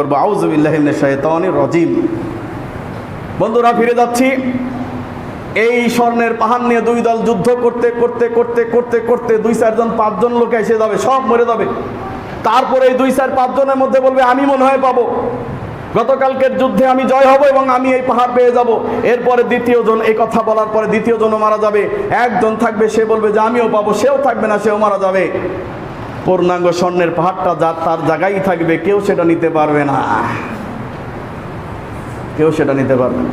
করব। আউজবিল্লাহিমিনের শায়তানির রজিম। বন্ধুরা, ফিরে যাচ্ছি। এই স্বর্ণের পাহাড় নিয়ে দুই দল যুদ্ধ করতে করতে করতে করতে করতে দুই চারজন পাঁচজন লোক এসে যাবে, সব মরে যাবে। তারপরে এই দুই চার পাঁচজনের মধ্যে বলবে, আমি মনে হয় পাবো। গতকালকের যুদ্ধে আমি জয় হব এবং আমি এই পাহাড় পেয়ে যাব। এরপরে দ্বিতীয় জন এই কথা বলার পরে দ্বিতীয় জনও মারা যাবে। একজন থাকবে, সে বলবে যে, আমিও পাবো। সেও থাকবে না, সেও মারা যাবে। পূর্ণাঙ্গ স্বর্ণের পাহাড়টা যা তার জায়গায় থাকবে, কেউ সেটা নিতে পারবে না। কেউ সেটা নিতে পারবে না।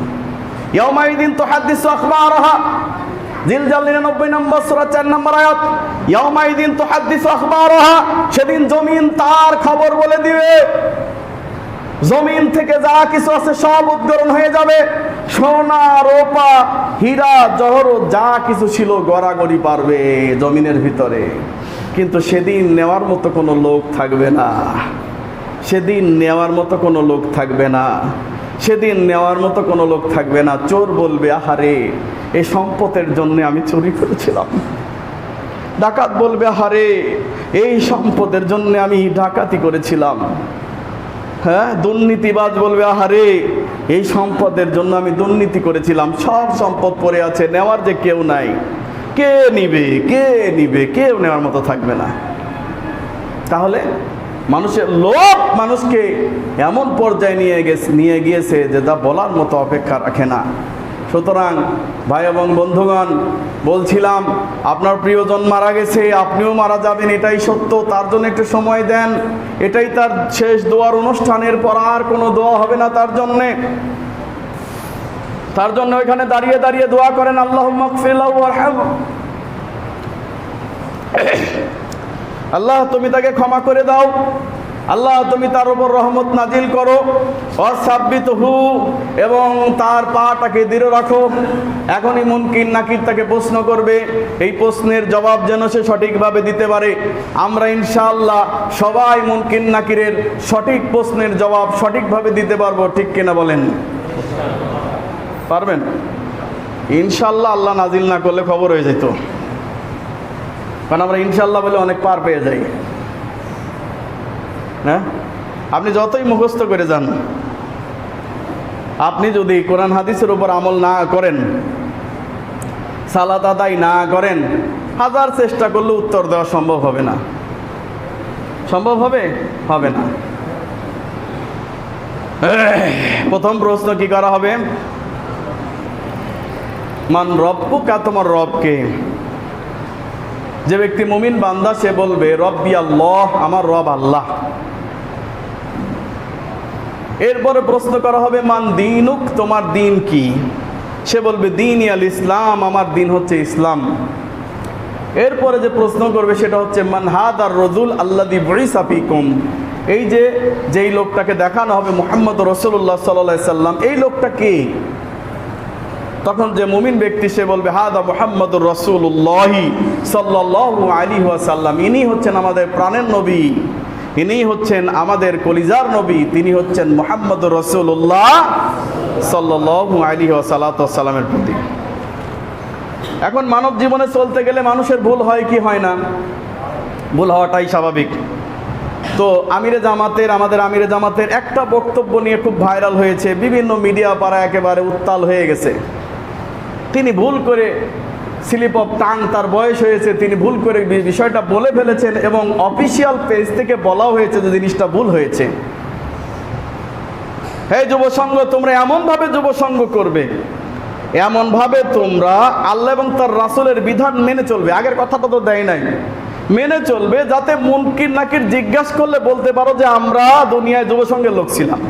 ইয়াউমাইদিন তো হাদিস আখবারহা। জিলজাল নিরানব্বই নম্বর সুরা চার নম্বর আয়াত। ইয়াউমাইদিন তো হাদিস আখবারহা। সেদিন জমিন তার খবর বলে দিবে। জমিন থেকে যা কিছু আছে সব উদ্গরণ হয়ে যাবে। সোনা, রূপা, হীরা, জহরত যা কিছু ছিল গড়াগড়ি পারবে জমিনের ভিতরে। কিন্তু সেদিন নেওয়ার মতো কোনো লোক থাকবে না। সেদিন নেওয়ার মতো কোনো লোক থাকবে না। সেদিন নেওয়ার মতো কোনো লোক থাকবে না। চোর বলবে, আহারে এই সম্পদের জন্য আমি চুরি করেছিলাম। ডাকাত বলবে, আহারে, এই সম্পদের জন্য আমি ডাকাতি করেছিলাম। হ্যাঁ দুর্নীতিবাজ বলবে, আহারে, এই সম্পদের জন্য আমি দুর্নীতি করেছিলাম। সব সম্পদ পড়ে আছে, নেওয়ার যে কেউ নাই। কে নিবে কে নিবে, কেউ নেওয়ার মতো থাকবে না। তাহলে মানুষের লোভ মানুষকে এমন পর্যায়ে নিয়ে গেছে, নিয়ে গিয়েছে যে তা বলার মতো অপেক্ষা রাখে না। সুতরাং ভাই এবং বন্ধুগণ, বলছিলাম, আপনার প্রিয়জন মারা গেছে, আপনিও মারা যাবেন, এটাই সত্য, তার জন্য একটু সময় দেন। এটাই তার শেষ দোয়ার অনুষ্ঠানের পর আর কোনো দোয়া হবে না তার জন্যে। তার জন্য ওইখানে দাঁড়িয়ে দাঁড়িয়ে দোয়া করেন আল্লাহ আল্লাহ তুমি তাকে ক্ষমা করে দাও। আল্লাহ তুমি তার উপর রহমত নাজিল করো। অসাব্বিত হু এবং তার পাটাকে দৃঢ় রাখো। এখনই মুনকিন নাকির তাকে প্রশ্ন করবে। এই প্রশ্নের জবাব যেন সে সঠিকভাবে দিতে পারে। আমরা ইনশাআল্লাহ সবাই মুনকিন নাকিরের সঠিক প্রশ্নের জবাব সঠিকভাবে দিতে পারব, ঠিক কিনা বলেন? পারবেন? ইনশাল্লাহ আল্লাহ নাজিল না করলে খবর হয়ে যেত কারণ আমরা ইনশাল্লাহ বলে অনেক পার পেয়ে যাই। হ্যাঁ? আপনি যতই মুখস্থ করে যান, আপনি যদি কোরআন হাদিসের উপর আমল না করেন সালাদ আদায় না করেন, হাজার চেষ্টা করলে উত্তর দেওয়া সম্ভব হবে না। সম্ভব হবে? হবে না। প্রথম প্রশ্ন কি করা হবে? মান রব্বুকা, তোমার রবকে। যে ব্যক্তি মুমিন বান্দা, সে বলবে, রব্বি আল্লাহ, আমার রব আল্লাহ। এরপরে প্রশ্ন করা হবে, মান দিনুক, তোমার দিন কি? সে বলবে, দিন আল ইসলাম, আমার দিন হচ্ছে ইসলাম। এরপরে যে প্রশ্ন করবে, সেটা হচ্ছে, মান হাদ আর রজুল আল্লাদি বরিসাফিকুম এই যে, যেই লোকটাকে দেখানো হবে, মোহাম্মদ রসুল্লাহ সাল্লাহ সাল্লাম, এই লোকটা কে? তখন যে মুমিন ব্যক্তি, সে বলবে, হাদা মোহাম্মদ রসুল্লাহি সাল্লাহ আলী সাল্লাম ইনি হচ্ছেন আমাদের প্রাণের নবী ইনি হচ্ছেন আমাদের কলিজার নবী, তিনি হচ্ছেন মোহাম্মদ রসুল্লাহ সাল্লাহ আলী সাল্লামের প্রতি। এখন মানব জীবনে চলতে গেলে মানুষের ভুল হয় কি হয় না? ভুল হওয়াটাই স্বাভাবিক। তো আমিরে জামাতের, আমাদের আমিরে জামাতের একটা বক্তব্য নিয়ে খুব ভাইরাল হয়েছে, বিভিন্ন মিডিয়া পাড়া একেবারে উত্তাল হয়ে গেছে। তিনি ভুল করে স্লিপ অফ টাং তার বয়স হয়েছে, তিনি ভুল করে বিষয়টা বলে ফেলেছেন এবং অফিসিয়াল পেজ থেকে বলা হয়েছে যে জিনিসটা ভুল হয়েছে। হে যুব সংঘ তোমরা এমনভাবে যুব সংঘ করবে, এমনভাবে তোমরা আল্লাহ এবং তার রাসূলের বিধান মেনে চলবে। আগের কথাটা তো দেয় নাই। মেনে চলবে যাতে মুনকির নাকির জিজ্ঞাসা করলে বলতে পারো যে আমরা দুনিয়ায় যুব সংঘের লোক ছিলাম।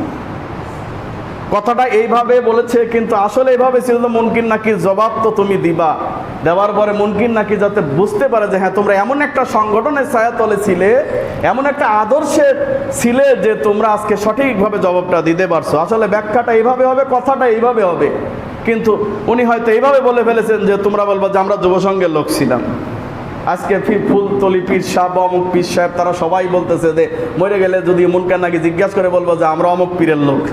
কথাটা এইভাবে বলেছে, কিন্তু আসলে এইভাবে ছিল যে মুনকির নাকির জবাব তো তুমি দিবা। দেওয়ার পরে মুনকির নাকি যাতে বুঝতে পারে যে হ্যাঁ তোমরা এমন একটা সংগঠনের ছায়াতলে ছিলে, এমন একটা আদর্শের ছিলে যে তোমরা আজকে সঠিকভাবে জবাবটা দিতে পারছ। আসলে ব্যাখ্যাটা এইভাবে হবে, কথাটা এইভাবে হবে। কিন্তু উনি হয়তো এইভাবে বলে ফেলেছেন যে তোমরা বলবা যে আমরা যুবসংঘের লোক ছিলাম। আজকে ফি- ফুলতলি পীর বা অমুক পীর সাহেব, তারা সবাই বলতেছে যে মরে গেলে যদি মুনকার নাকি জিজ্ঞাসা করে বলব যে আমরা অমুক পীরের লোক।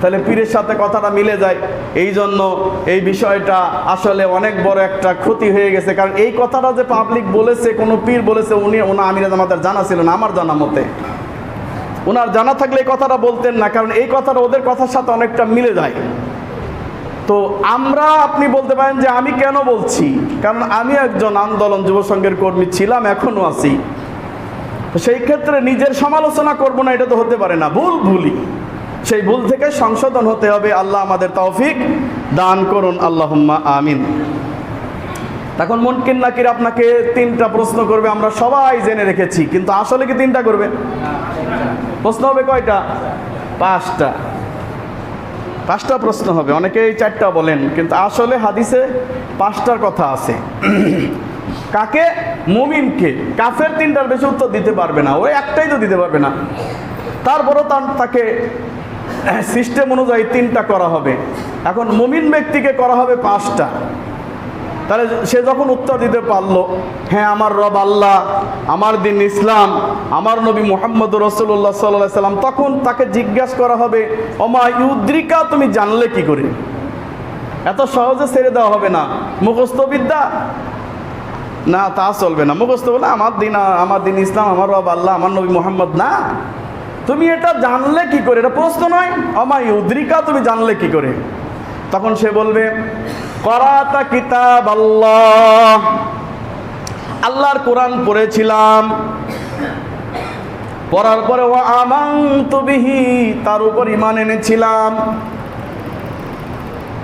তাহলে পীরের সাথে কথাটা মিলে যায়। এই জন্য এই বিষয়টা আসলে অনেক বড় একটা ক্ষতি হয়ে গেছে। কারণ এই কথাটা যে পাবলিক বলেছে, কোনো পীর বলেছে, উনি, ওনা আমিরাজ আমাদের জানা ছিল না, আমার জানা মতে। ওনার জানা থাকলে এই কথাটা বলতেন না, কারণ এই কথাটা ওদের কথার সাথে অনেকটা মিলে যায়। তো আমরা আপনি বলতে পারেন যে আমি কেন বলছি? কারণ আমি একজন আন্দোলন যুব সংঘের কর্মী ছিলাম, এখনও আছি। সেই ক্ষেত্রে নিজের সমালোচনা করব না, এটা তো হতে পারে না। ভুল, ভুলই। সেই ভুল থেকে সংশোধন হতে হবে। আল্লাহ আমাদের তৌফিক দান করুন। আল্লাহুম্মা আমিন। এখন মুনকিন নাকির আপনাকে তিনটা প্রশ্ন করবে, আমরা সবাই জেনে রেখেছি, কিন্তু আসলে কি তিনটা করবে? প্রশ্ন হবে কয়টা? পাঁচটা। পাঁচটা প্রশ্ন হবে, অনেকেই চারটা বলেন, কিন্তু আসলে হাদিসে পাঁচটার কথা আছে। কাকে? মুমিনকে। কাফের তিনটার বেশি উত্তর দিতে পারবে না ওই একটাই তো দিতে পারবে না। তারপরও তার তাকে সিস্টেম অনুযায়ী তিনটা করা হবে। এখন মুমিন ব্যক্তিকে করা হবে পাঁচটা। তাহলে সে যখন উত্তর দিতে পারল হ্যাঁ আমার রব আল্লাহ, আমার দিন ইসলাম, আমার নবী মোহাম্মদ রসুল্লাহ সাল্লাহ সাল্লাম, তখন তাকে জিজ্ঞাসা করা হবে অমা ইউদ্রিকা, তুমি জানলে কি করে? এত সহজে ছেড়ে দেওয়া হবে না। মুখস্থ বিদ্যা? না, তা চলবে না। মুখস্থ বলে, আমার দিন আমার দিন ইসলাম, আমার রব আল্লাহ, আমার নবী মোহাম্মদ না। তুমি এটা জানলে কি করে? এটা প্রশ্ন নয়। অমা উদ্রিকা, তুমি জানলে কি করে? তখন সে বলবে, করাতা কিতাব আল্লাহ আল্লাহর কোরআন পড়েছিলাম। পড়ার পরে ও আমাং বিহি। তার উপর ইমান এনেছিলাম।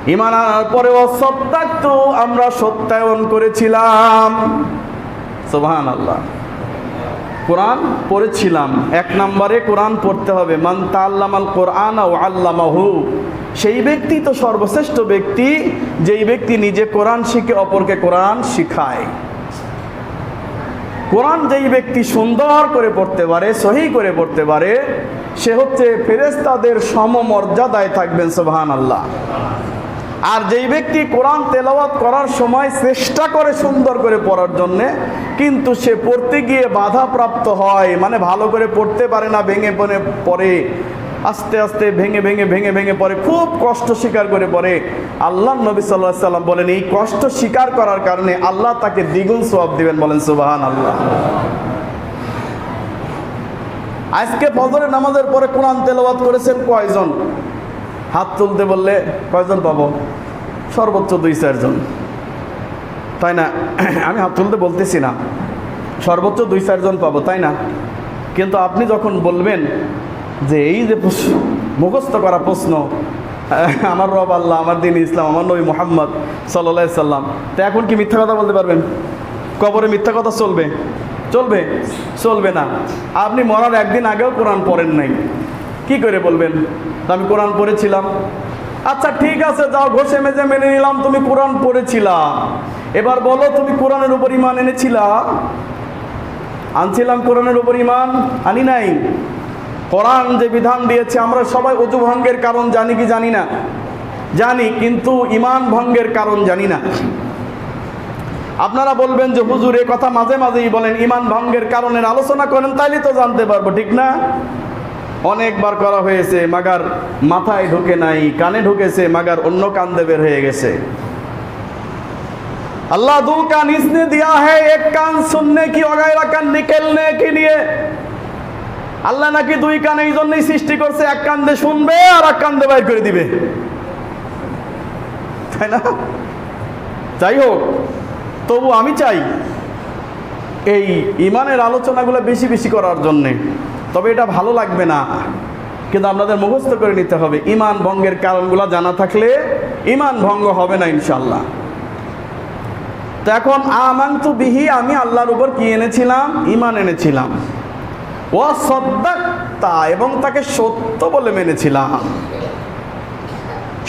ইমান আনার পরে ও সত্যাক্ত আমরা সত্যায়ন করেছিলাম। সোহান আল্লাহ কোরআন পড়েছিলাম। এক নম্বরে কোরআন পড়তে হবে। মান তাল্লামাল কোরআন ও আল্লামাহু। সেই ব্যক্তি তো সর্বশ্রেষ্ঠ ব্যক্তি, যেই ব্যক্তি নিজে কোরআন শিখে অপরকে কোরআন শিখায়। কোরআন যেই ব্যক্তি সুন্দর করে পড়তে পারে, সহি করে পড়তে পারে, সে হচ্ছে ফেরেস্তাদের সমমর্যাদায় থাকবেন সোহান আল্লাহ আর যেই ব্যক্তি কোরআন তেলাওয়াত করার সময় চেষ্টা করে সুন্দর করে পড়ার জন্যে কিন্তু সে পড়তে গিয়ে বাধা প্রাপ্ত হয়। মানে ভালো করে পড়তে পারে না, ভেঙে পড়ে পড়ে। আস্তে আস্তে ভেঙে ভেঙে ভেঙে ভেঙে পড়ে। খুব কষ্ট স্বীকার করে পড়ে। আল্লাহ নবী সাল্লাহ সাল্লাম বলেন, এই কষ্ট স্বীকার করার কারণে আল্লাহ তাকে দ্বিগুণ সওয়াব দিবেন। বলেন সুবাহান আল্লাহ আজকে ফজরের নামাজের পরে কোরআন তেলাওয়াত করেছেন কয়জন? হাত তুলতে বললে কয়জন পাবো? সর্বোচ্চ দুই চারজন। তাই না? আমি হাত তুলতে বলতেছি না। সর্বোচ্চ দুই চারজন পাবো, তাই না? কিন্তু আপনি যখন বলবেন যে এই যে মুখস্থ করা প্রশ্ন, আমার রব আল্লাহ, আমার দিন ইসলাম, আমার নবী মোহাম্মদ সাল্লা সাল্লাম, তো এখন কি মিথ্যা কথা বলতে পারবেন? কবরে মিথ্যা কথা চলবে? চলবে? চলবে না। আপনি মরার একদিন আগেও কোরআন পড়েন নাই। কি করে বলবেন? আমি কোরআন পড়েছিলাম। আচ্ছা ঠিক আছে, যাও, ঘষে মেজে মেনে নিলাম, তুমি কোরআন পড়েছিলা। এবার বলো, তুমি কোরআনের উপর ইমান এনেছিলা? আনছিলাম কোরআনের উপর ইমান আনি নাই? কোরআন যে বিধান দিয়েছে, আমরা সবাই অজু ভঙ্গের কারণ জানি কি জানি না? জানি, কিন্তু ইমান ভঙ্গের কারণ জানি না। আপনারা বলবেন যে, হুজুর, এ কথা মাঝে মাঝেই বলেন ইমান ভঙ্গের কারণের আলোচনা করেন, তাইলে তো জানতে পারব, ঠিক না? অনেকবার করা হয়েছে মাগার মাথায় ঢুকে নাই কানে ঢুকেছে মাগার অন্য কান দিয়ে বের হয়ে গেছে अल्लाह दो कान इसने दिया है एक कान सुनने की वगैरह कान निकलने के लिए আল্লাহ নাকি দুই কান এই জন্যই সৃষ্টি করছে এক কান দিয়ে শুনবে আর এক কান দিয়ে বাইর করে দিবে তাই না যাই হোক তবু আমি চাই এই ইমানের আলোচনাগুলো বেশি বেশি করার জন্যে তবে এটা ভালো লাগবে না। কিন্তু আপনাদের মুখস্থ করে নিতে হবে, ইমান ভঙ্গের কারণগুলো জানা থাকলে ইমান ভঙ্গ হবে না ইনশাল্লাহ তো এখন, আমান্তু বিহি, আমি আল্লাহর উপর কি এনেছিলাম? ইমান এনেছিলাম। ও সদ্দাক্তা, এবং তাকে সত্য বলে মেনেছিলাম।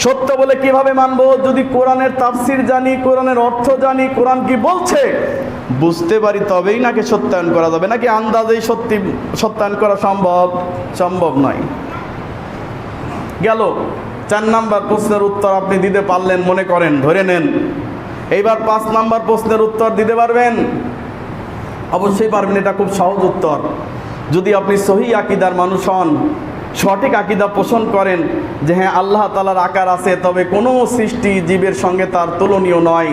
সত্য বলে কীভাবে মানবো? যদি কোরআনের তাফসির জানি, কোরআনের অর্থ জানি, কোরআন কি বলছে? বুঝতে পারি তবেই নাকি সত্যায়ন করা যাবে, নাকি আন্দাজেই সত্যি সত্যায়ন করা সম্ভব? সম্ভব নয়। গেল। চার নাম্বার প্রশ্নের উত্তর আপনি দিতে পারলেন, মনে করেন, ধরে নেন। এইবার পাঁচ নাম্বার প্রশ্নের উত্তর দিতে পারবেন? অবশ্যই পারবেন, এটা খুব সহজ উত্তর। যদি আপনি সহি আকিদার মানুষ হন সঠিক আকিদা পোষণ করেন যে হ্যাঁ আল্লাহ তালার আকার আছে, তবে কোনো সৃষ্টি জীবের সঙ্গে তার তুলনীয় নয়।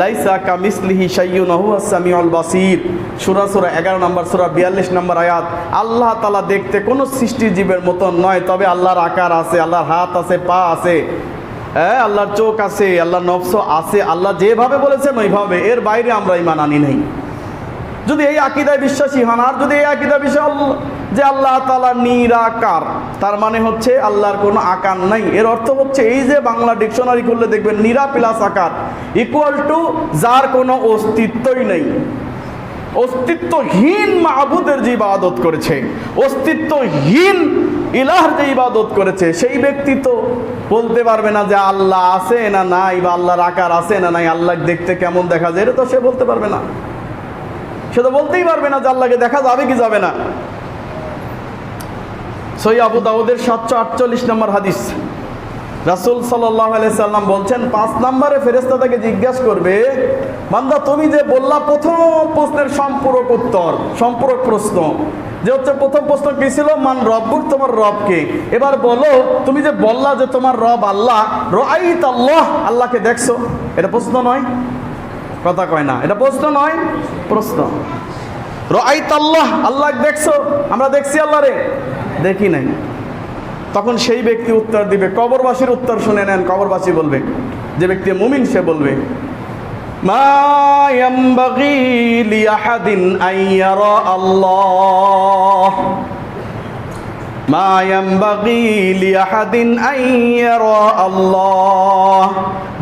লাইসা কা মিসলিহি সাইয়ুন সামিউল বাসির। সুরা সুরা এগারো নম্বর, সুরা বিয়াল্লিশ নম্বর আয়াত, আল্লাহ তালা দেখতে কোনো সৃষ্টি জীবের মতন নয়, তবে আল্লাহর আকার আছে, আল্লাহর হাত আছে, পা আছে হ্যাঁ আল্লাহর চোখ আছে, আল্লাহর নফস আছে, আল্লাহ যেভাবে বলেছেন ওইভাবে, এর বাইরে আমরা ইমান আনি নেই। যদি এই আকিদায় বিশ্বাসী হন, আর যদি এই আকিদা বিশ্বাস যে আল্লাহ তালা নিরাকার। তার মানে হচ্ছে আল্লাহর কোনো আকার নাই। এর অর্থ হচ্ছে এই যে বাংলা ডিকশনারি করলে দেখবেন নিরা প্লাস আকার ইকুয়াল টু যার কোনো অস্তিত্বই নেই। অস্তিত্বহীন মাহবুদের যে ইবাদত করেছে, অস্তিত্বহীন ইলাহর যে ইবাদত করেছে, সেই ব্যক্তি তো বলতে পারবে না যে আল্লাহ আছে না নাই বা আল্লাহর আকার আছে না নাই আল্লাহ দেখতে কেমন দেখা যায়, এটা তো সে বলতে পারবে না। সে তো বলতেই পারবে না যে আল্লাহকে দেখা যাবে কি যাবে না। সই আবু দাউদের সাতশো আটচল্লিশ নম্বর হাদিস। রাসুল সাল্লাহ সাল্লাম বলছেন, পাঁচ নম্বরে ফেরেস্তা তাকে জিজ্ঞাসা করবে, বান্দা, তুমি যে বললা প্রথম প্রশ্নের সম্পূরক উত্তর, সম্পূরক প্রশ্ন, যে হচ্ছে প্রথম প্রশ্ন কি ছিল? মান রব্বুর তোমার রবকে। এবার বলো, তুমি যে বললা যে তোমার রব আল্লাহ রাইত আল্লাহ, আল্লাহকে দেখছ। এটা প্রশ্ন নয়। কথা কয় না। এটা প্রশ্ন নয়, প্রশ্ন। রাইত আল্লাহ আল্লাহ দেখছ। আমরা দেখছি আল্লাহ রে দেখি নাই। তখন সেই ব্যক্তি উত্তর দিবে, কবরবাসীর উত্তর শুনে নেন, কবরবাসী বলবে, যে ব্যক্তি মুমিন, সে বলবে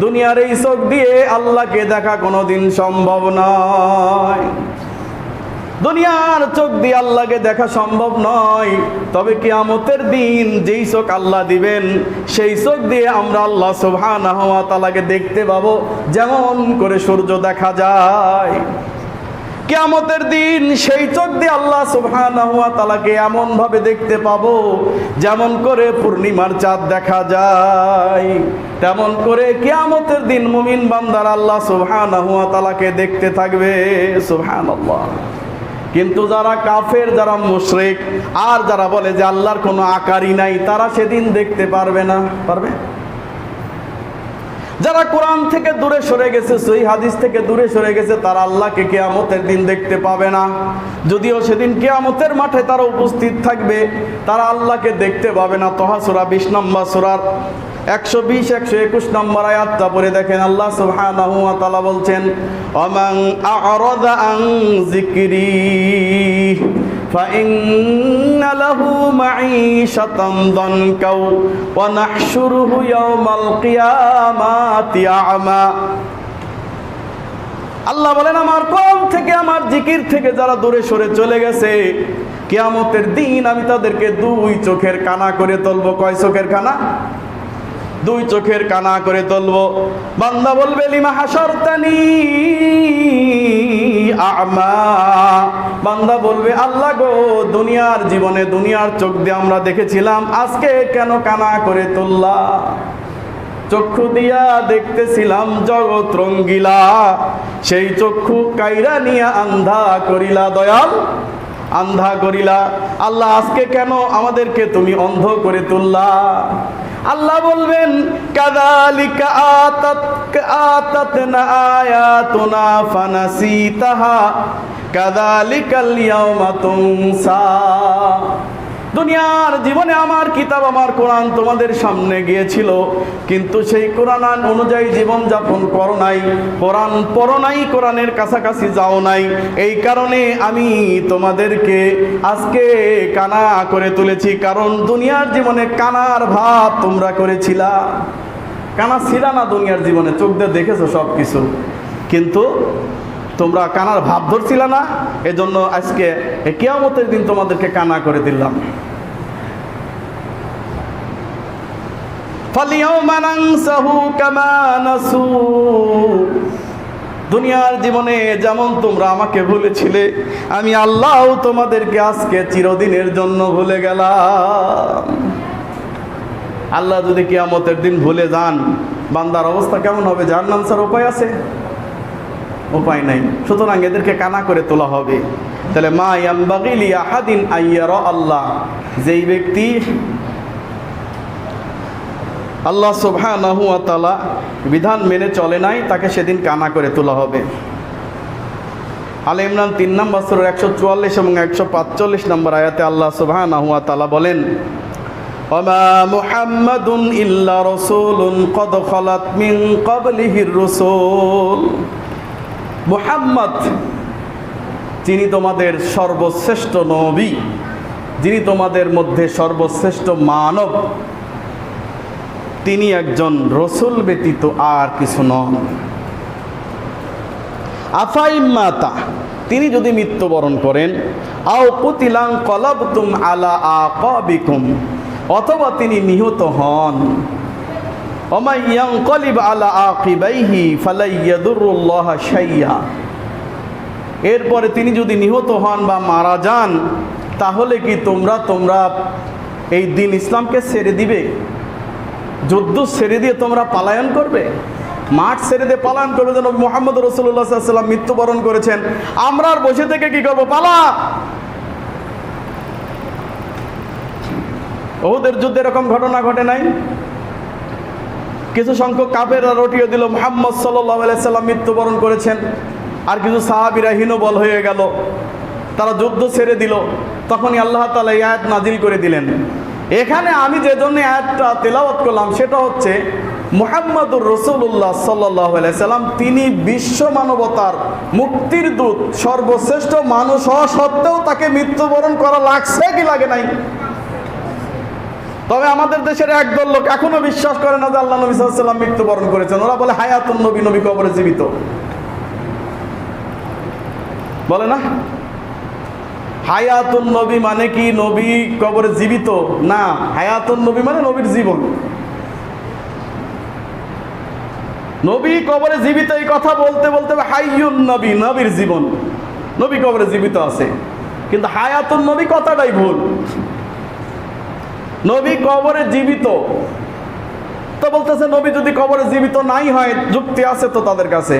দুনিয়ার এই চোখ দিয়ে আল্লাহকে দেখা কোনোদিন সম্ভব নয়। দুনিয়ার চোখ দিয়ে আল্লাহকে দেখা সম্ভব নয়। তবে কিয়ামতের দিন যেই চোখ আল্লাহ দিবেন, সেই চোখ দিয়ে আমরা আল্লাহ ওয়া তাআলাকে দেখতে পাবো, যেমন করে সূর্য দেখা যায়। কিয়ামতের দিন সেই চোখ দিয়ে আল্লাহ তাআলাকে এমন ভাবে দেখতে পাবো, যেমন করে পূর্ণিমার চাঁদ দেখা যায়। তেমন করে কিয়ামতের দিন মুমিন বান্দার আল্লাহ তাআলাকে দেখতে থাকবে, সুবহানাল্লাহ। কিন্তু যারা কাফের, যারা মুশরিক, আর যারা বলে যে আল্লাহর কোনো আকারই নাই, তারা সেদিন দেখতে পারবে না। পারবে? যারা কোরআন থেকে দূরে সরে গেছে সই হাদিস থেকে দূরে সরে গেছে, তারা আল্লাহকে কেয়ামতের দিন দেখতে পাবে না। যদিও সেদিন কেয়ামতের মাঠে তারা উপস্থিত থাকবে, তারা আল্লাহকে দেখতে পাবে না। তহা সুরা বিশ নম্বর সুরার একশো বিশ একশো একুশ নম্বর আয়াতটা পরে দেখেন আল্লাহ সুবহানাহু ওয়া তাআলা বলছেন অমাং আ'রাদা আন যিকরি فإن له معيشة ضنكا ونحشره يوم القيامة أعمى আল্লাহ বলেন আমার কম থেকে আমার জিকির থেকে যারা দূরে সরে চলে গেছে কিয়ামতের দিন আমি তাদেরকে দুই চোখের কানা করে তুলবো কয় চোখের কানা দুই চোখের কানা করে তুলবো। বান্দা বলবে, লিমা হাসরতানি আমা? বান্দা বলবে, আল্লাহ গো, দুনিয়ার জীবনে দুনিয়ার চোখ দিয়ে আমরা দেখেছিলাম, আজকে কেন কানা করে তুললা? চক্ষু দিয়া দেখতেছিলাম জগৎ রঙ্গিলা, সেই চক্ষু কাইরা নিয়া আন্ধা করিলা, দয়াল, আন্ধা করিলা। আল্লাহ, আজকে কেন আমাদেরকে তুমি অন্ধ করে তুললা? আল্লাহ বলবেন কাদালিকা আতাত আতাত না আয়াতুনা ফানাসিতাহা কাদালিকাল ইয়াউমা তুনসা। দুনিয়ার জীবনে আমার কিতাব, আমার কোরআন তোমাদের সামনে গিয়েছিল। কিন্তু সেই কোরআন অনুযায়ী জীবন যাপন করো নাই, কোরআন পড়ো নাই, কোরআনের কাছাকাছি যাও নাই। এই কারণে আমি তোমাদেরকে আজকে কানা করে তুলেছি, কারণ দুনিয়ার জীবনে কানার ভাব তোমরা করেছিলা। কানা ছিল না দুনিয়ার জীবনে, চোখ দিয়ে দেখেছ সব কিছু কিন্তু তোমরা কানার ভাব ধরছিল না? এজন্য আজকে কেয়ামতের দিন তোমাদেরকে কানা করে দিলাম। দুনিয়ার জীবনে যেমন তোমরা আমাকে ভুলেছিলে আমি আল্লাহ তোমাদেরকে আজকে চিরদিনের জন্য ভুলে গেলাম। আল্লাহ যদি কেয়ামতের দিন ভুলে যান, বান্দার অবস্থা কেমন হবে? জাহান্নাম স্যার উপায় আছে? উপায় নাই সুতরাং এদেরকে কানা করে তোলা হবে তাহলে মা ইয়াম্বাগিলি আহাদিন আইয়ার আল্লাহ যেই ব্যক্তি আল্লাহ সুবহানাহু ওয়া তাআলা বিধান মেনে চলে নাই তাকে সেদিন কানা করে তোলা হবে আলে ইমরান তিন নম্বর সুরের একশো চুয়াল্লিশ এবং একশো পাঁচচল্লিশ নম্বর আয়াতে আল্লাহ সুবহানাহু ওয়া তাআলা বলেন وما محمد إلا رسول قد خلت من قبله الرسول মুহাম্মদ, যিনি তোমাদের সর্বশ্রেষ্ঠ নবী, যিনি তোমাদের মধ্যে সর্বশ্রেষ্ঠ মানব, তিনি একজন রসুল ব্যতীত আর কিছু নন। আফাইমাতা তিনি যদি মৃত্যুবরণ করেন, আও পুতিলাং কলাবতুম আলা আকাবিকুম, অথবা তিনি নিহত হন। কলিব আলা আকিবাইহি ফালাইয়াদুরুল্লাহ শাইয়া। এরপরে তিনি যদি নিহত হন বা মারা যান, তাহলে কি তোমরা তোমরা এই দিন ইসলামকে ছেড়ে দিবে? যুদ্ধ ছেড়ে দিয়ে তোমরা পালায়ন করবে? মাঠ ছেড়ে দিয়ে পালায়ন করবে যেন মোহাম্মদ রসুল্লাহ সাল্লাম মৃত্যুবরণ করেছেন। আমরা আর বসে থেকে কি করব? পালা! ওদের যুদ্ধে এরকম ঘটনা ঘটে নাই? কিছু সংখ্যক কাপেরা রটিয়ে দিল, মোহাম্মদ সাল্লাম মৃত্যুবরণ করেছেন। আর কিছু সাহাবিরা হীনবল হয়ে গেল। তারা যুদ্ধ ছেড়ে দিল। তখনই আল্লাহ তালা আয়াত নাজিল করে দিলেন। এখানে আমি যে জন্য আয়াতটা তেলাওয়াত করলাম, সেটা হচ্ছে মুহাম্মদুর রসুল্লাহ সাল্লাহ সাল্লাম, তিনি বিশ্ব মানবতার মুক্তির দূত, সর্বশ্রেষ্ঠ মানুষ হওয়া সত্ত্বেও তাকে মৃত্যুবরণ করা লাগছে কি লাগে নাই? তবে আমাদের দেশের একদল লোক এখনও বিশ্বাস করে না যে আল্লাহ নবী সাল্লাম মৃত্যুবরণ করেছেন। ওরা বলে, হায়াতুন নবী নবী কবরে জীবিত। বলে না? হায়াতুন নবী মানে কি নবী কবরে জীবিত? না, হায়াতুন নবী মানে নবীর জীবন। নবী কবরে জীবিত এই কথা বলতে বলতে হাইয়ুন নবী, নবীর জীবন। নবী কবরে জীবিত আছে। কিন্তু হায়াতুন নবী কথাটাই ভুল। নবী কবরে জীবিত। তো বলতেছে, নবী যদি কবরে জীবিত নাই হয়, যুক্তি আছে তো তাদের কাছে।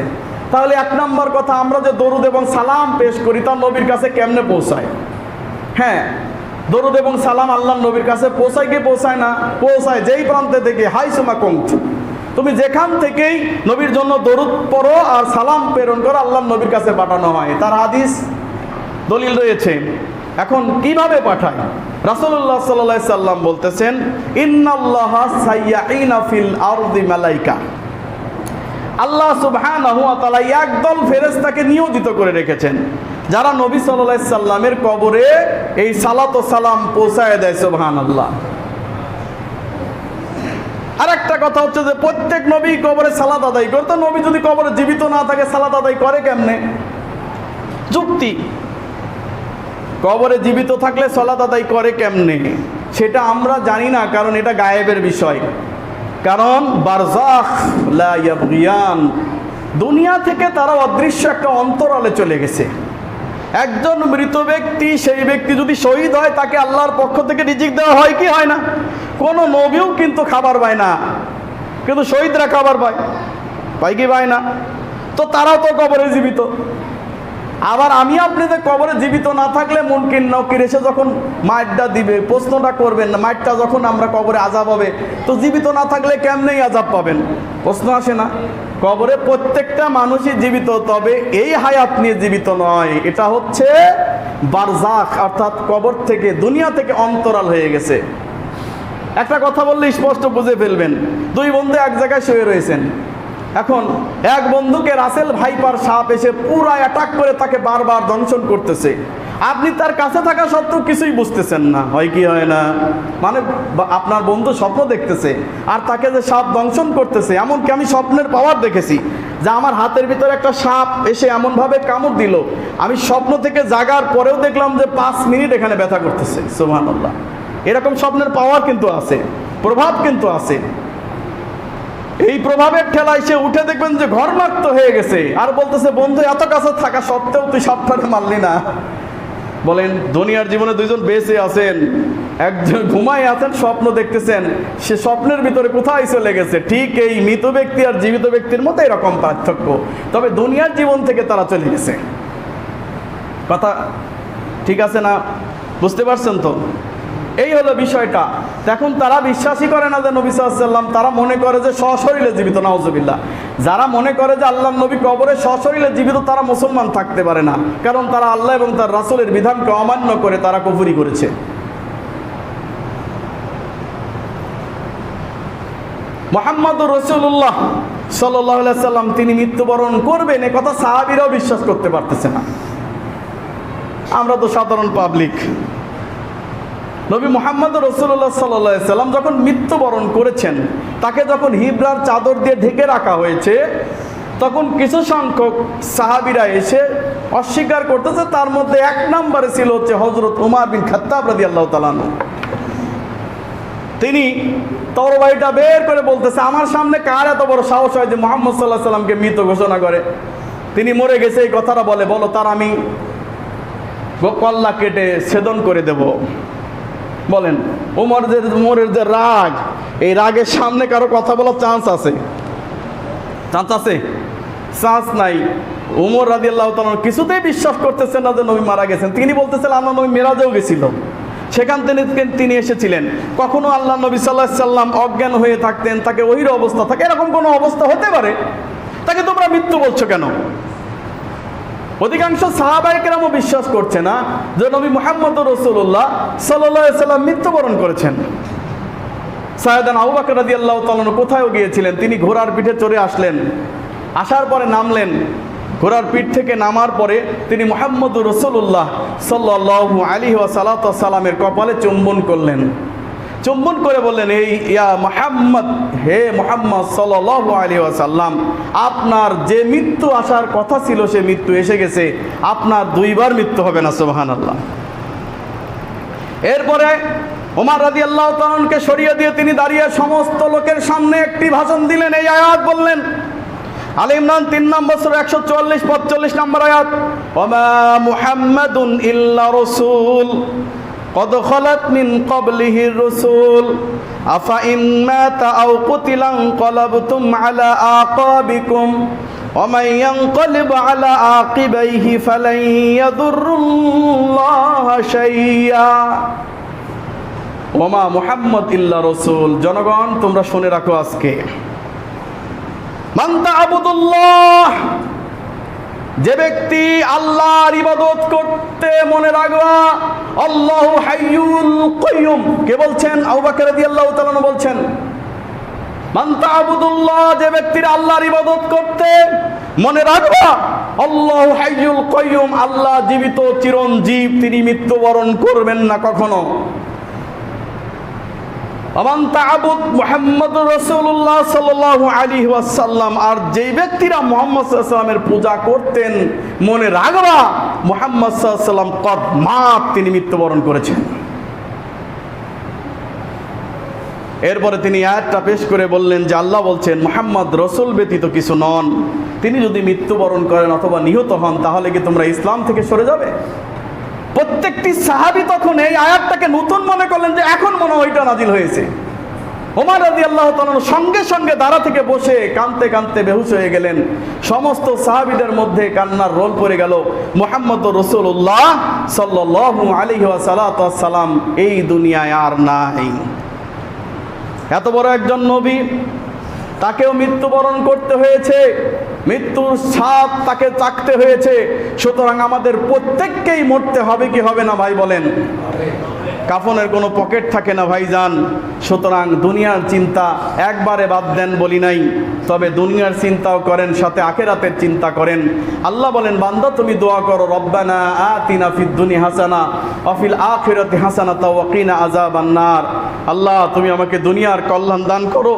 তাহলে এক নম্বর কথা, আমরা যে দরুদ এবং সালাম পেশ করি, তা নবীর কাছে কেমনে পৌঁছায়? হ্যাঁ দরুদ এবং সালাম আল্লাহ নবীর কাছে পৌঁছায় কি পৌঁছায় না? পৌঁছায় যেই প্রান্তে থেকে হাই সুমা কমত তুমি যেখান থেকেই নবীর জন্য দরুদ পড়ো আর সালাম প্রেরণ করো আল্লাহ নবীর কাছে পাঠানো হয়। তার হাদিস দলিল রয়েছে। এখন কীভাবে পাঠায়? রাসূলুল্লাহ সাল্লাল্লাহু আলাইহি সাল্লাম বলতেছেন, ইন্নাল্লাহা সাইয়্যাইনা ফিল আরদি মালাইকা। আল্লাহ তাআলা একদল ফেরেশতাকে নিয়োজিত করে রেখেছেন, যারা নবী সাল্লাল্লাহু সাল্লামের কবরে এই সালাত সালাম পৌঁছায় দেয়, সুবহানাল্লাহ। আর একটা কথা হচ্ছে যে প্রত্যেক নবী কবরে সালাত আদায় করে, তো নবী যদি কবরে জীবিত না থাকে, সালাত আদায় করে কেমনে? যুক্তি। কবরে জীবিত থাকলে সলাত আদায় করে কেমনে? সেটা আমরা জানি না, কারণ এটা গায়েবের বিষয়। কারণ বারজাখ দুনিয়া থেকে তারা অদৃশ্য একটা অন্তরালে চলে গেছে। একজন মৃত ব্যক্তি, সেই ব্যক্তি যদি শহীদ হয়, তাকে আল্লাহর পক্ষ থেকে রিজিক দেওয়া হয় কি হয় না? কোনো নবীও কিন্তু খাবার পায় না। কিন্তু শহীদরা খাবার পায়। পায় কি পায় না? তো তারাও তো কবরে জীবিত। আবার আমি আপনাদের কবরে জীবিত না থাকলে মুনকিন নকির, এসে যখন মাইটটা দিবে, প্রশ্নটা করবেন, মাইটটা যখন আমরা কবরে আজাব হবে, তো জীবিত না থাকলে কেমনেই আজাব পাবেন? প্রশ্ন আসে না? কবরে প্রত্যেকটা মানুষই জীবিত, তবে এই হায়াত নিয়ে জীবিত নয়। এটা হচ্ছে বারজাক অর্থাৎ কবর থেকে, দুনিয়া থেকে অন্তরাল হয়ে গেছে। একটা কথা বললে স্পষ্ট বুঝে ফেলবেন। দুই বন্ধু এক জায়গায় শুয়ে রয়েছেন। এখন এক বন্ধুকে রাসেল ভাইপার সাপ এসে পুরা অ্যাটাক করে তাকে বারবার দংশন করতেছে। আপনি তার কাছে থাকা সত্ত্বেও কিছুই বুঝতেছেন না। হয় কি হয় না? মানে আপনার বন্ধু স্বপ্ন দেখতেছে আর তাকে যে সাপ দংশন করতেছে, এমনকি আমি স্বপ্নের পাওয়ার দেখেছি যে আমার হাতের ভিতরে একটা সাপ এসে এমনভাবে কামড় দিল। আমি স্বপ্ন থেকে জাগার পরেও দেখলাম যে পাঁচ মিনিট এখানে ব্যথা করতেছে। সুবহান এরকম স্বপ্নের পাওয়ার কিন্তু আছে, প্রভাব কিন্তু আছে। এই প্রভাবের ঠেলায় সে উঠে দেখবেন যে ঘর ঘরমাক্ত হয়ে গেছে। আর বলতেছে, বন্ধু, এত কাছে থাকা সত্ত্বেও তুই সাপটাকে মারলি না। বলেন, দুনিয়ার জীবনে দুইজন বেঁচে আছেন, একজন ঘুমাই আছেন, স্বপ্ন দেখতেছেন, সে স্বপ্নের ভিতরে কোথায় চলে গেছে? ঠিক এই মৃত ব্যক্তি আর জীবিত ব্যক্তির মতো এরকম পার্থক্য। তবে দুনিয়ার জীবন থেকে তারা চলে গেছে। কথা ঠিক আছে না? বুঝতে পারছেন তো? এই হলো বিষয়টা। এখন তারা বিশ্বাসই করে না যে নবী সাল্লাম তারা মনে করে যে সশরীরে জীবিত, নাউজুবিল্লাহ। যারা মনে করে যে আল্লাহ নবী কবরে সশরীরে জীবিত, তারা মুসলমান থাকতে পারে না। কারণ তারা আল্লাহ এবং তার রাসূলের বিধানকে অমান্য করে তারা কুফুরি করেছে। মোহাম্মদ রসুল্লাহ সাল্লাহ সাল্লাম তিনি মৃত্যুবরণ করবেন, এ কথা সাহাবিরাও বিশ্বাস করতে পারতেছে না। আমরা তো সাধারণ পাবলিক নবী মোহাম্মদ রসুল্লাহ সাল্লাহ সাল্লাম যখন মৃত্যুবরণ করেছেন, তাকে যখন হিবরার চাদর দিয়ে ঢেকে রাখা হয়েছে, তখন কিছু সংখ্যক সাহাবিরা এসে অস্বীকার করতেছে, তার মধ্যে এক নম্বরে ছিল হচ্ছে হজরত উমার বিন খাত্তাব রাদি আল্লাহ তালানু তিনি তরবারিটা বের করে বলতেছে, আমার সামনে কার এত বড় সাহস হয় যে মোহাম্মদ সাল্লাহ সাল্লামকে মৃত ঘোষণা করে? তিনি মরে গেছে, এই কথাটা বলে, বলো তার আমি কল্লা কেটে ছেদন করে দেব। বলেন যে উমরের যে রাগ, এই রাগের সামনে কারও কথা বলার চান্স আছে? চান্স আছে? চান্স নাই। উমর রাজি আল্লাহ তালন কিছুতেই বিশ্বাস করতেছেন না যে নবী মারা গেছেন। তিনি বলতেছেন আমরা নবী মেরাজেও গেছিল। সেখান থেকে তিনি এসেছিলেন। কখনো আল্লাহ নবী সাল্লাহ সাল্লাম অজ্ঞান হয়ে থাকতেন, তাকে ওহির অবস্থা থাকে, এরকম কোনো অবস্থা হতে পারে? তাকে তোমরা মৃত্যু বলছো কেন? অধিকাংশ সাহাবাহিকেরামও বিশ্বাস করছে না যে নবী মোহাম্মদ রসুল্লাহ সাল্লাহ সাল্লাম মৃত্যুবরণ করেছেন। সায়দান আবু বাকর রাজি আল্লাহ তালন কোথায় গিয়েছিলেন? তিনি ঘোড়ার পিঠে চড়ে আসলেন, আসার পরে নামলেন। ঘোড়ার পিঠ থেকে নামার পরে তিনি মোহাম্মদ রসুল্লাহ সাল্লু আলী সালামের কপালে চুম্বন করলেন। চুম্বন করে বললেন, এই ইয়া মোহাম্মদ, হে মোহাম্মদ সাল্লাহ আলী সাল্লাম আপনার যে মৃত্যু আসার কথা ছিল সে মৃত্যু এসে গেছে, আপনার দুইবার মৃত্যু হবে না সোহান আল্লাহ এরপরে ওমার রাজি আল্লাহ তালনকে সরিয়ে দিয়ে তিনি দাঁড়িয়ে সমস্ত লোকের সামনে একটি ভাষণ দিলেন, এই আয়াত বললেন, আলী তিন নম্বর একশো চুয়াল্লিশ পঁচল্লিশ নম্বর আয়াত, ওমা মুহাম্মাদুন ইল্লা রসুল। قد خلت من قبله الرسول أفإن مات أو قتل انقلبتم على أعقابكم ومن ينقلب على عاقبيه فلن يضر الله شيئا ওমা মুহাম্মদ ইল্লা রসুল জনগণ তোমরা শুনে রাখো আজকে মান্তা আবুদুল্লাহ যে ব্যক্তি আল্লাহর ইবাদত করতে মনে রাখবা, আল্লাহ হাইয়ুল কয়ুম কে বলছেন? আবু বকর রাদিয়াল্লাহু তাআলা বলছেন মান্তা আবুদুল্লাহ যে ব্যক্তির আল্লাহর ইবাদত করতে মনে রাখবা, আল্লাহ হাইয়ুল কয়ুম আল্লাহ জীবিত চিরঞ্জীব, তিনি মৃত্যুবরণ করবেন না কখনো। আর যেই ব্যক্তিরা মোহাম্মদ সাল্লামের পূজা করতেন, মনে রাখবা, মোহাম্মদ সাল্লাম কদমাত তিনি মৃত্যুবরণ করেছেন। এরপরে তিনি আয়াতটা পেশ করে বললেন যে, আল্লাহ বলছেন, মোহাম্মদ রসুল ব্যতীত কিছু নন। তিনি যদি মৃত্যুবরণ করেন অথবা নিহত হন, তাহলে কি তোমরা ইসলাম থেকে সরে যাবে? প্রত্যেকটি সাহাবি তখন এই আয়াতটাকে নতুন মনে করলেন যে এখন মনে ওইটা নাজিল হয়েছে। ওমার রাজি আল্লাহ সঙ্গে সঙ্গে দাঁড়া থেকে বসে কানতে কানতে বেহুশ হয়ে গেলেন। সমস্ত সাহাবিদের মধ্যে কান্নার রোল পড়ে গেল। মোহাম্মদ রসুল্লাহ সাল্লাহ আলী সালাম এই দুনিয়ায় আর নাই। এত বড় একজন নবী, তাকেও মৃত্যুবরণ করতে হয়েছে। মৃত্যুর সাপ তাকে চাকতে হয়েছে। সুতরাং আমাদের প্রত্যেককেই মরতে হবে কি হবে না ভাই বলেন। কাফনের কোনো পকেট থাকে না ভাইজান। সুতরাং দুনিয়ার চিন্তা একবারে বাদ দেন বলি নাই। তবে দুনিয়ার চিন্তাও করেন, সাথে আখেরাতের চিন্তা করেন। আল্লাহ বলেন, বান্দা, তুমি দোয়া করো, রব্বানা আতিনা ফিদ দুনি হাসানা অফিল আখিরাতি হাসানা তাওয়াকিনা আযাবান্নার আল্লাহ, তুমি আমাকে দুনিয়ার কল্যাণ দান করো,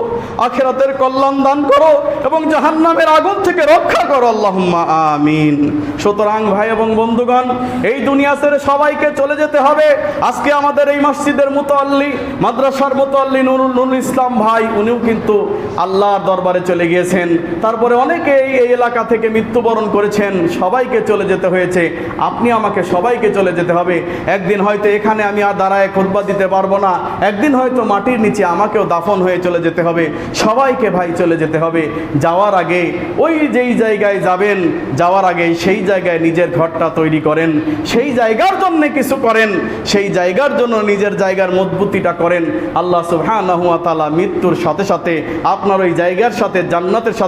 আখেরাতের কল্যাণ দান করো, এবং জাহান্নামের আগুন থেকে রক্ষা করো। আল্লাহুম্মা আমিন। সুতরাং ভাই এবং বন্ধুগণ, এই দুনিয়া ছেড়ে সবাইকে চলে যেতে হবে। আজকে আমাদের এই মসজিদের মুতআল্লি মাদ্রাসার মুতআল্লি নুরুল ইসলাম ভাই, উনিও কিন্তু আল্লাহর দরবারে চলে গিয়েছেন। তারপরে অনেকে এই এলাকা থেকে মৃত্যুবরণ করেছেন। সবাইকে চলে যেতে হয়েছে। আপনি আমাকে সবাইকে চলে যেতে হবে। একদিন হয়তো এখানে আমি আর দাঁড়ায় খুতবা দিতে পারব না। একদিন হয়তো মাটির নিচে আমাকেও দাফন হয়ে চলে যেতে হবে। সবাইকে ভাই চলে যেতে হবে। যাওয়ার আগে ওই যেই জায়গায় যাবেন, যাওয়ার আগে সেই জায়গায় নিজের ঘরটা তৈরি করেন। সেই জায়গার জন্য কিছু করেন। সেই জায়গার জন্য জন্য নিজের জায়গার মজবুতিটা করেন। আল্লাহ সুহান মৃত্যুর সাথে সাথে আপনার ওই জায়গার সাথে জান্নাতের সাথে